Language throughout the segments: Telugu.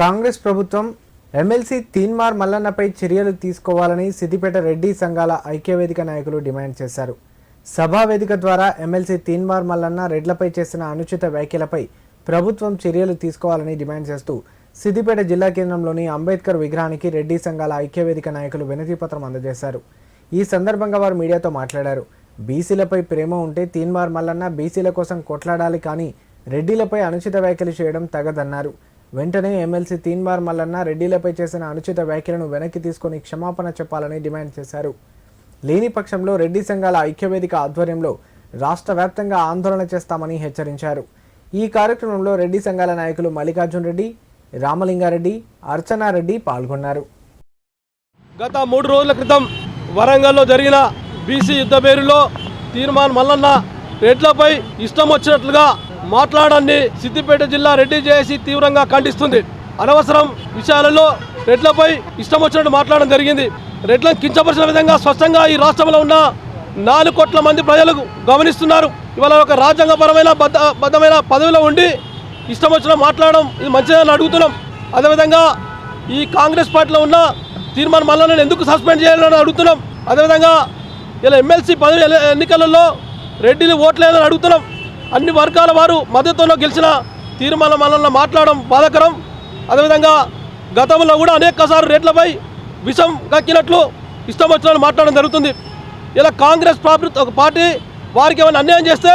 కాంగ్రెస్ ప్రభుత్వం ఎమ్మెల్సీ తీన్మార్ మల్లన్నపై చర్యలు తీసుకోవాలని సిద్దిపేట రెడ్డి సంఘాల ఐక్యవేదిక నాయకులు డిమాండ్ చేశారు. సభా వేదిక ద్వారా ఎమ్మెల్సీ తీన్మార్ మల్లన్న రెడ్లపై చేసిన అనుచిత వ్యాఖ్యలపై ప్రభుత్వం చర్యలు తీసుకోవాలని డిమాండ్ చేస్తూ సిద్దిపేట జిల్లా కేంద్రంలోని అంబేద్కర్ విగ్రహానికి రెడ్డి సంఘాల ఐక్యవేదిక నాయకులు వినతిపత్రం అందజేశారు. ఈ సందర్భంగా వారు మీడియాతో మాట్లాడారు. బీసీలపై ప్రేమ ఉంటే తీన్మార్ మల్లన్న బీసీల కోసం కొట్లాడాలి కానీ రెడ్డిలపై అనుచిత వ్యాఖ్యలు చేయడం తగదన్నారు. వెంటనే ఎమ్మెల్సీ తీన్మార్ మల్లన్న రెడ్డిలపై చేసిన అనుచిత వ్యాఖ్యలను వెనక్కి తీసుకొని క్షమాపణ చెప్పాలని డిమాండ్ చేశారు. లేని పక్షంలో రెడ్డి సంఘాల ఐక్యవేదిక ఆధ్వర్యంలో రాష్ట్ర వ్యాప్తంగా ఆందోళన చేస్తామని హెచ్చరించారు. ఈ కార్యక్రమంలో రెడ్డి సంఘాల నాయకులు మల్లికార్జున్ రెడ్డి రామలింగారెడ్డి అర్చనారెడ్డి పాల్గొన్నారు. గత మూడు రోజుల క్రితం వరంగల్లో జరిగిన బీసీ యుద్ధ పేరులో తీర్మాన్ మల్లన్న రెడ్లపై ఇష్టం వచ్చినట్లుగా మాట్లాడాన్ని సిద్దిపేట జిల్లా రెడ్డి జేఏసీ తీవ్రంగా ఖండిస్తుంది. అనవసరం విషయాలలో రెడ్లపై ఇష్టం వచ్చినట్టు మాట్లాడడం జరిగింది. రెడ్లను కించపరిచిన విధంగా స్పష్టంగా ఈ రాష్ట్రంలో ఉన్న నాలుగు కోట్ల మంది ప్రజలు గమనిస్తున్నారు. ఇవాళ ఒక రాజ్యాంగపరమైన బద్ద బద్దమైన పదవిలో ఉండి ఇష్టం వచ్చిన మాట్లాడడం ఇది మంచిదని అడుగుతున్నాం. అదేవిధంగా ఈ కాంగ్రెస్ పార్టీలో ఉన్న తీర్మానం మల్లన్నను ఎందుకు సస్పెండ్ చేయాలని అడుగుతున్నాం. అదేవిధంగా ఇలా ఎమ్మెల్సీ పదవి ఎన్నికలలో రెడ్డిలు ఓట్లేదని అడుగుతున్నాం. అన్ని వర్గాల వారు మద్దతులో గెలిచిన తీర్మానం మనల్ని మాట్లాడడం బాధాకరం. అదేవిధంగా గతంలో కూడా అనేక సార్లు రేట్లపై విషం కక్కినట్లు ఇష్టం వచ్చినట్లు మాట్లాడడం జరుగుతుంది. ఇలా కాంగ్రెస్ ప్రభుత్వ ఒక పార్టీ వారికి ఏమైనా అన్యాయం చేస్తే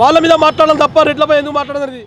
వాళ్ళ మీద మాట్లాడడం తప్ప రేట్లపై ఎందుకు మాట్లాడడం జరిగింది?